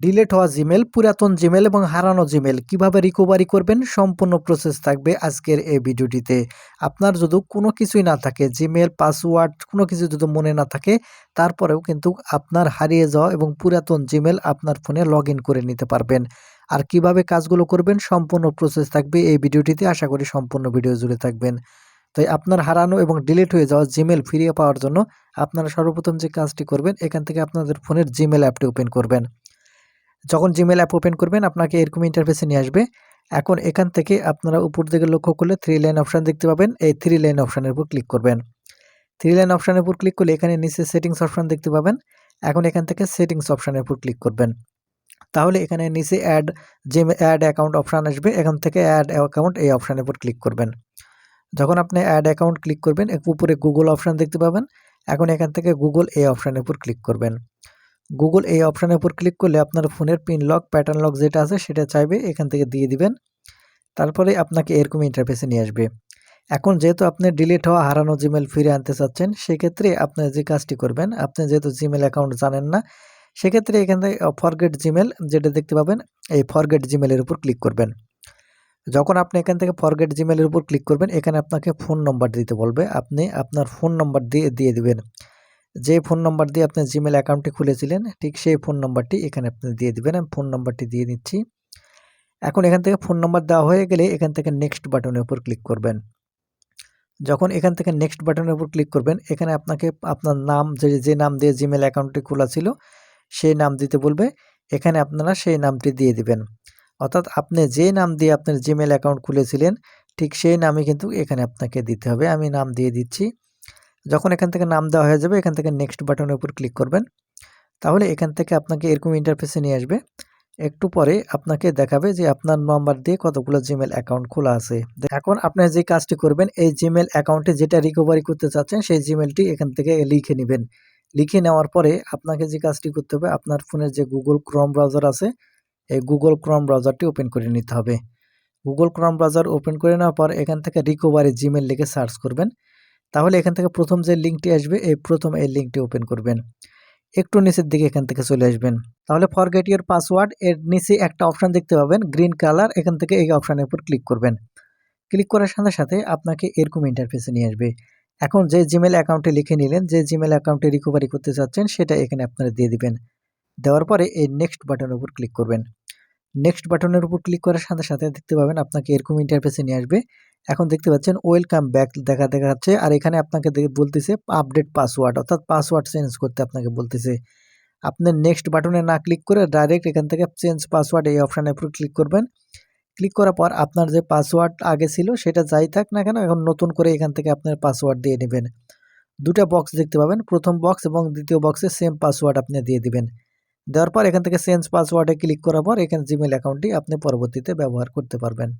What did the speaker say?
Delete হওয়া Gmail পুরাতন Gmail এবং হারানো জিমেল কীভাবে রিকভারি করবেন সম্পূর্ণ প্রসেস থাকবে আজকের এই ভিডিওটিতে। আপনার যদি কোনো কিছুই না থাকে জিমেল পাসওয়ার্ড কোনো কিছু যদি মনে না থাকে, তারপরেও কিন্তু আপনার হারিয়ে যাওয়া এবং পুরাতন জিমেল আপনার ফোনে লগ করে নিতে পারবেন। আর কীভাবে কাজগুলো করবেন সম্পূর্ণ প্রসেস থাকবে এই ভিডিওটিতে, আশা করি সম্পূর্ণ ভিডিও জুড়ে থাকবেন। তাই আপনার হারানো এবং ডিলিট হয়ে যাওয়া জিমেল ফিরিয়ে পাওয়ার জন্য আপনারা সর্বপ্রথম যে কাজটি করবেন, এখান থেকে আপনাদের ফোনের জিমেল অ্যাপটি ওপেন করবেন। যখন জিমেল অ্যাপ ওপেন করবেন, আপনাকে এরকম ইন্টারফেসে নিয়ে আসবে। এখন এখান থেকে আপনারা উপর দিকে লক্ষ্য করলে থ্রি লাইন অপশান দেখতে পাবেন। এই থ্রি লাইন অপশানের উপর ক্লিক করবেন। থ্রি লাইন অপশানের উপর ক্লিক করলে এখানে নিচে সেটিংস অপশান দেখতে পাবেন। এখন এখান থেকে সেটিংস অপশানের উপর ক্লিক করবেন। তাহলে এখানে নিচে অ্যাড জিমে অ্যাড অ্যাকাউন্ট অপশান আসবে। এখান থেকে অ্যাড অ্যাকাউন্ট এই অপশানের উপর ক্লিক করবেন। যখন আপনি অ্যাড অ্যাকাউন্ট ক্লিক করবেন, উপরে গুগল অপশান দেখতে পাবেন। এখন এখান থেকে গুগল এই অপশানের উপর ক্লিক করবেন। গুগল এই অপশানের উপর ক্লিক করলে আপনার ফোনের পিন লক প্যাটার্ন লক যেটা আছে সেটা চাইবে, এখান থেকে দিয়ে দিবেন। তারপরে আপনাকে এরকম ইন্টারফেসে নিয়ে আসবে। এখন যেহেতু আপনি ডিলিট হওয়া, হারানো জিমেল ফিরে আনতে চাচ্ছেন, সেক্ষেত্রে আপনি যে কাজটি করবেন, আপনি যেহেতু জিমেল অ্যাকাউন্ট জানেন না, সেক্ষেত্রে এখান থেকে ফরগেট জিমেল যেটা দেখতে পাবেন, এই ফরগেট জিমেলের উপর ক্লিক করবেন। যখন আপনি এখান থেকে ফরগেট জিমেলের উপর ক্লিক করবেন, এখানে আপনাকে ফোন নম্বর দিতে বলবে। আপনি আপনার ফোন নম্বর দিয়ে দিয়ে দিবেন। যে ফোন নম্বর দিয়ে আপনি জিমেল অ্যাকাউন্টটি খুলেছিলেন, ঠিক সেই ফোন নম্বরটি এখানে আপনি দিয়ে দিবেন। আমি ফোন নম্বরটি দিয়ে নিচ্ছি এখন এখান থেকে ফোন নম্বর দেওয়া হয়ে গেলে এখান থেকে নেক্সট বাটনের উপর ক্লিক করবেন। যখন এখান থেকে নেক্সট বাটনের উপর ক্লিক করবেন, এখানে আপনাকে আপনার নাম, যে যে নাম দিয়ে জিমেল অ্যাকাউন্টটি খোলা ছিল, সেই নাম দিতে বলবে। এখানে আপনারা সেই নামটি দিয়ে দিবেন। অর্থাৎ আপনি যে নাম দিয়ে আপনার জিমেল অ্যাকাউন্ট খুলেছিলেন, ঠিক সেই নামই কিন্তু এখানে আপনাকে দিতে হবে। আমি নাম দিয়ে দিচ্ছি। যখন এখান থেকে নাম দেওয়া হয়ে যাবে, এখান থেকে নেক্সট বাটনের উপর ক্লিক করবেন। তাহলে এখান থেকে আপনাকে এরকম ইন্টারফেসে নিয়ে আসবে। একটু পরে আপনাকে দেখাবে যে আপনার নাম্বার দিয়ে কতগুলো জিমেল অ্যাকাউন্ট খোলা আছে। এখন আপনি যে কাজটি করবেন, এই জিমেল অ্যাকাউন্টে যেটা রিকভারি করতে চাচ্ছেন, সেই জিমেলটি এখান থেকে লিখে নেবেন। লিখে নেওয়ার পরে আপনাকে যে কাজটি করতে হবে, আপনার ফোনের যে গুগল ক্রম ব্রাউজার আছে, এই গুগল ক্রম ব্রাউজারটি ওপেন করে নিতে হবে। গুগল ক্রম ব্রাউজার ওপেন করে নেওয়ার পর এখান থেকে রিকভারি জিমেল লিখে সার্চ করবেন। তাহলে এখান থেকে প্রথম যে লিঙ্কটি আসবে, এই প্রথম এই লিঙ্কটি ওপেন করবেন। একটু নিচের দিকে এখান থেকে চলে আসবেন। তাহলে ফরগেট ইউর পাসওয়ার্ড এর নিচে একটা অপশান দেখতে পাবেন গ্রিন কালার এখান থেকে এই অপশানের উপর ক্লিক করবেন। ক্লিক করার সাথে সাথে আপনাকে এরকম ইন্টারফেসে নিয়ে আসবে। এখন যে জিমেল অ্যাকাউন্টে লিখে নিলেন, যে জিমেল অ্যাকাউন্টে রিকভারি করতে চাচ্ছেন, সেটা এখানে আপনারা দিয়ে দিবেন। দেওয়ার পরে এই নেক্সট বাটনের উপর ক্লিক করবেন। নেক্সট বাটনের উপর ক্লিক করার সাথে সাথে দেখতে পাবেন আপনাকে এরকম ইন্টারফেসে নিয়ে আসবে। এখন দেখতে পাচ্ছেন ওয়েলকাম ব্যাক দেখা দেখা যাচ্ছে আর এখানে আপনাকে বলতেছে আপডেট পাসওয়ার্ড অর্থাৎ পাসওয়ার্ড চেঞ্জ করতে আপনাকে বলতেছে। আপনি নেক্সট বাটনে না ক্লিক করে ডাইরেক্ট এখান থেকে চেঞ্জ পাসওয়ার্ড এই অপশানের উপর ক্লিক করবেন। ক্লিক করার পর আপনার যে পাসওয়ার্ড আগে ছিল সেটা যাই থাক না কেন এখন নতুন করে এখান থেকে আপনার পাসওয়ার্ড দিয়ে নেবেন। দুটা বক্স দেখতে পাবেন। প্রথম বক্স এবং দ্বিতীয় বক্সে সেম পাসওয়ার্ড আপনি দিয়ে দিবেন। দেওয়ার পর এখান থেকে চেঞ্জ পাসওয়ার্ডে ক্লিক করার পর এখানে জিমেল অ্যাকাউন্টটি আপনি পরবর্তীতে ব্যবহার করতে পারবেন।